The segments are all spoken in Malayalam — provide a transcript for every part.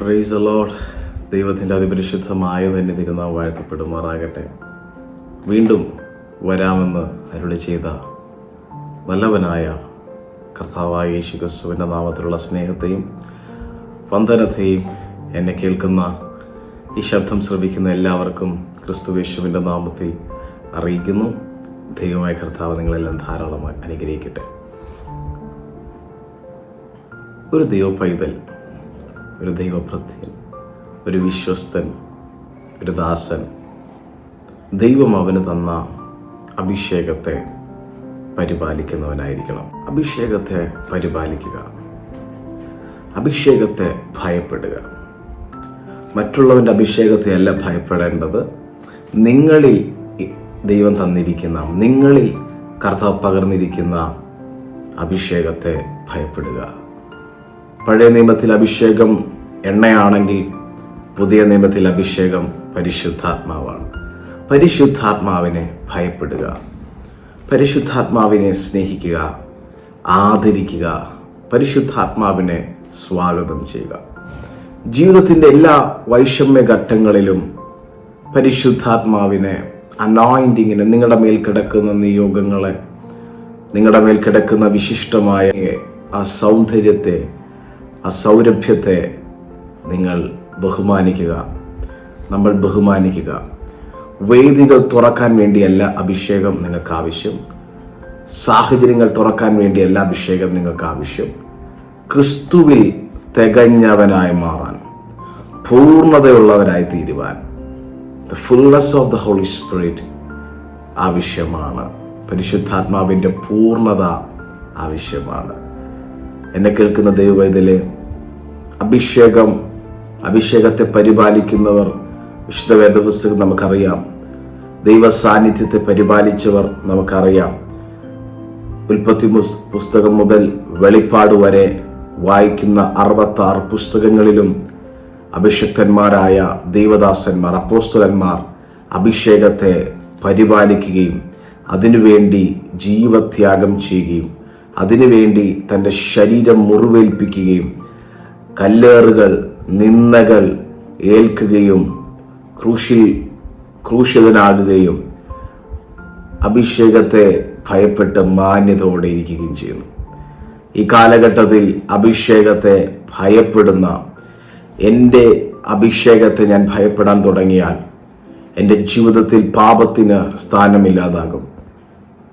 പ്രൈസ് അലോഡ് ദൈവത്തിന്റെ അതിപരിശുദ്ധമായ തന്നെ തിരുന്ന വാഴ്ത്തപ്പെടുമാറാകട്ടെ. വീണ്ടും വരാമെന്ന് അരുളി ചെയ്ത നല്ലവനായ കർത്താവായ യേശു ക്രിസ്തുവിന്റെ നാമത്തിലുള്ള സ്നേഹത്തെയും വന്ദനത്തെയും എന്നെ കേൾക്കുന്ന ഈ ശബ്ദം ശ്രമിക്കുന്ന എല്ലാവർക്കും ക്രിസ്തു യേശുവിന്റെ നാമത്തിൽ അറിയിക്കുന്നു. ദൈവമായ കർത്താവ് നിങ്ങളെല്ലാം ധാരാളമായി അനുഗ്രഹിക്കട്ടെ. ഒരു ദൈവ പൈതൽ ഒരു ദൈവഭൃത്യൻ ഒരു വിശ്വസ്തൻ ഒരു ദാസൻ. ദൈവം അവന് തന്ന അഭിഷേകത്തെ പരിപാലിക്കുന്നവനായിരിക്കണം. അഭിഷേകത്തെ പരിപാലിക്കുക. അഭിഷേകത്തെ ഭയപ്പെടുക. മറ്റുള്ളവന്റെ അഭിഷേകത്തെ അല്ല ഭയപ്പെടേണ്ടത്. നിങ്ങളിൽ ദൈവം തന്നിരിക്കുന്ന നിങ്ങളിൽ കർത്താവ് പകർന്നിരിക്കുന്ന അഭിഷേകത്തെ ഭയപ്പെടുക. പഴയ നിയമത്തിൽ അഭിഷേകം എണ്ണയാണെങ്കിൽ പുതിയ നിയമത്തിൽ അഭിഷേകം പരിശുദ്ധാത്മാവാണ്. പരിശുദ്ധാത്മാവിനെ ഭയപ്പെടുക. പരിശുദ്ധാത്മാവിനെ സ്നേഹിക്കുക. ആദരിക്കുക. പരിശുദ്ധാത്മാവിനെ സ്വാഗതം ചെയ്യുക. ജീവിതത്തിന്റെ എല്ലാ വൈഷമ്യ ഘട്ടങ്ങളിലും പരിശുദ്ധാത്മാവിനെ അനോയിന്റിങ്ങിനെ നിങ്ങളുടെ മേൽ കിടക്കുന്ന നിയോഗങ്ങളെ നിങ്ങളുടെ മേൽ കിടക്കുന്ന വിശിഷ്ടമായ ആ സൗന്ദര്യത്തെ ആ സൗരഭ്യത്തെ നിങ്ങൾ ബഹുമാനിക്കുക. നമ്മൾ ബഹുമാനിക്കുക. വേദികൾ തുറക്കാൻ വേണ്ടിയല്ല അഭിഷേകം നിങ്ങൾക്ക് ആവശ്യം സാഹചര്യങ്ങൾ തുറക്കാൻ വേണ്ടിയല്ല അഭിഷേകം നിങ്ങൾക്ക് ആവശ്യം ക്രിസ്തുവിൽ തികഞ്ഞവനായി മാറാൻ പൂർണതയുള്ളവരായി തീരുവാൻ the fullness of the Holy Spirit ആവശ്യമാണ്. പരിശുദ്ധാത്മാവിന്റെ പൂർണത ആവശ്യമാണ്. എന്നെ കേൾക്കുന്ന ദൈവവൈതൽ അഭിഷേകം അഭിഷേകത്തെ പരിപാലിക്കുന്നവർ വിശുദ്ധ വേദപുസ്തകം നമുക്കറിയാം. ദൈവ സാന്നിധ്യത്തെ പരിപാലിച്ചവർ നമുക്കറിയാം. ഉൽപ്പത്തി പുസ്തകം മുതൽ വെളിപ്പാട് വരെ വായിക്കുന്ന അറുപത്താറ് പുസ്തകങ്ങളിലും അഭിഷക്തന്മാരായ ദൈവദാസന്മാർ അപ്പോസ്തലന്മാർ അഭിഷേകത്തെ പരിപാലിക്കുകയും അതിനുവേണ്ടി ജീവത്യാഗം ചെയ്യുകയും അതിനുവേണ്ടി തന്റെ ശരീരം മുറിവേൽപ്പിക്കുകയും കല്ലേറുകൾ നിന്നകൾ ഏൽക്കുകയും ക്രൂശിൽ ക്രൂശിതനാകുകയും അഭിഷേകത്തെ ഭയപ്പെട്ട് മാന്യതയോടെ ഇരിക്കുകയും ചെയ്യുന്നു. ഈ കാലഘട്ടത്തിൽ അഭിഷേകത്തെ ഭയപ്പെടുന്ന എന്റെ അഭിഷേകത്തെ ഞാൻ ഭയപ്പെടാൻ തുടങ്ങിയാൽ എന്റെ ജീവിതത്തിൽ പാപത്തിന് സ്ഥാനമില്ലാതാകും.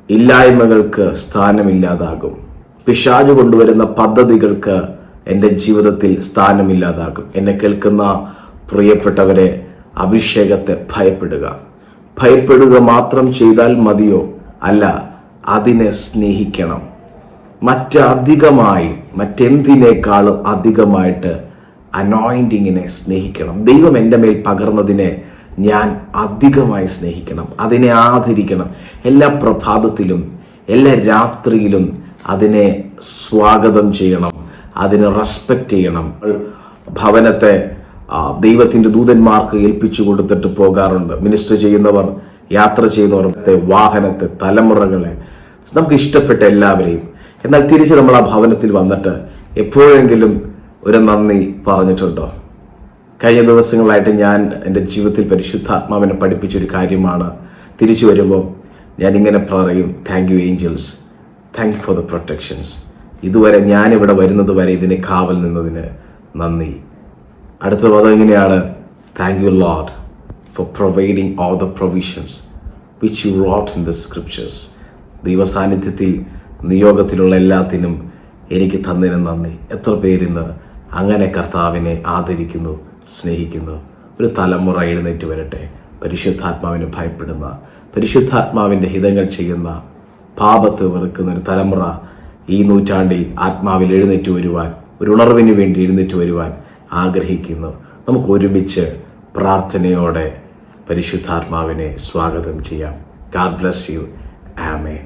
ഇല്ലായ്മകൾക്ക് സ്ഥാനമില്ലാതാകും. പിശാജ് കൊണ്ടുവരുന്ന പദ്ധതികൾക്ക് എന്റെ ജീവിതത്തിൽ സ്ഥാനമില്ലാതാകും. എന്നെ കേൾക്കുന്ന പ്രിയപ്പെട്ടവരെ അഭിഷേകത്തെ ഭയപ്പെടുക. ഭയപ്പെടുക മാത്രം ചെയ്താൽ മതിയോ? അല്ല അതിനെ സ്നേഹിക്കണം. മറ്റധികമായി മറ്റെന്തിനേക്കാളും അധികമായിട്ട് അനോയിന്റിങ്ങിനെ സ്നേഹിക്കണം. ദൈവം എന്റെ മേൽ പകർന്നതിനെ ഞാൻ അധികമായി സ്നേഹിക്കണം. അതിനെ ആദരിക്കണം. എല്ലാ പ്രഭാതത്തിലും എല്ലാ രാത്രിയിലും അതിനെ സ്വാഗതം ചെയ്യണം. അതിനെ റെസ്പെക്റ്റ് ചെയ്യണം. ഭവനത്തെ ദൈവത്തിന്റെ ദൂതന്മാർക്ക് ഏൽപ്പിച്ചു കൊടുത്തിട്ട് പോകാറുണ്ട്. മിനിസ്റ്റർ ചെയ്യുന്നവർ യാത്ര ചെയ്യുന്നവർത്തെ വാഹനത്തെ തലമുറകളെ നമുക്ക് ഇഷ്ടപ്പെട്ട എല്ലാവരെയും. എന്നാൽ തിരിച്ച് നമ്മൾ ആ ഭവനത്തിൽ വന്നിട്ട് എപ്പോഴെങ്കിലും ഒരു നന്ദി പറഞ്ഞിട്ടുണ്ടോ? കഴിഞ്ഞ ദിവസങ്ങളായിട്ട് ഞാൻ എന്റെ ജീവിതത്തിൽ പരിശുദ്ധാത്മാവിനെ പഠിപ്പിച്ചൊരു കാര്യമാണ്. തിരിച്ചു വരുമ്പോൾ ഞാൻ ഇങ്ങനെ പറയും thank you angels thank you for the protections ഇതുവരെ ഞാനിവിടെ വരുന്നത് വരെ ഇതിനെ കാവൽ നിന്നതിന് നന്ദി. അടുത്ത പദം ഇങ്ങനെയാണ് thank you Lord for providing all the provisions which you wrote in the scriptures ദൈവസാന്നിധ്യത്തിൽ നിയോഗത്തിലുള്ള എല്ലാത്തിനും എനിക്ക് തന്നതിന് നന്ദി. എത്ര പേരിന്ന് അങ്ങനെ കർത്താവിനെ ആദരിക്കുന്നു. സ്നേഹിക്കുന്നു ഒരു തലമുറ എഴുന്നേറ്റ് വരട്ടെ. പരിശുദ്ധാത്മാവിനെ ഭയപ്പെടുന്ന പരിശുദ്ധാത്മാവിന്റെ ഹിതങ്ങൾ ചെയ്യുന്ന പാപത്ത് വെറുക്കുന്ന ഒരു തലമുറ ഈ നൂറ്റാണ്ടിൽ ആത്മാവിൽ എഴുന്നേറ്റ് വരുവാൻ ഒരു ഉണർവിന് വേണ്ടി എഴുന്നേറ്റ് വരുവാൻ ആഗ്രഹിക്കുന്നു. നമുക്ക് ഒരുമിച്ച് പ്രാർത്ഥനയോടെ പരിശുദ്ധാത്മാവിനെ സ്വാഗതം ചെയ്യാം. ഗാഡ് ബ്ലസ് യു ആമേ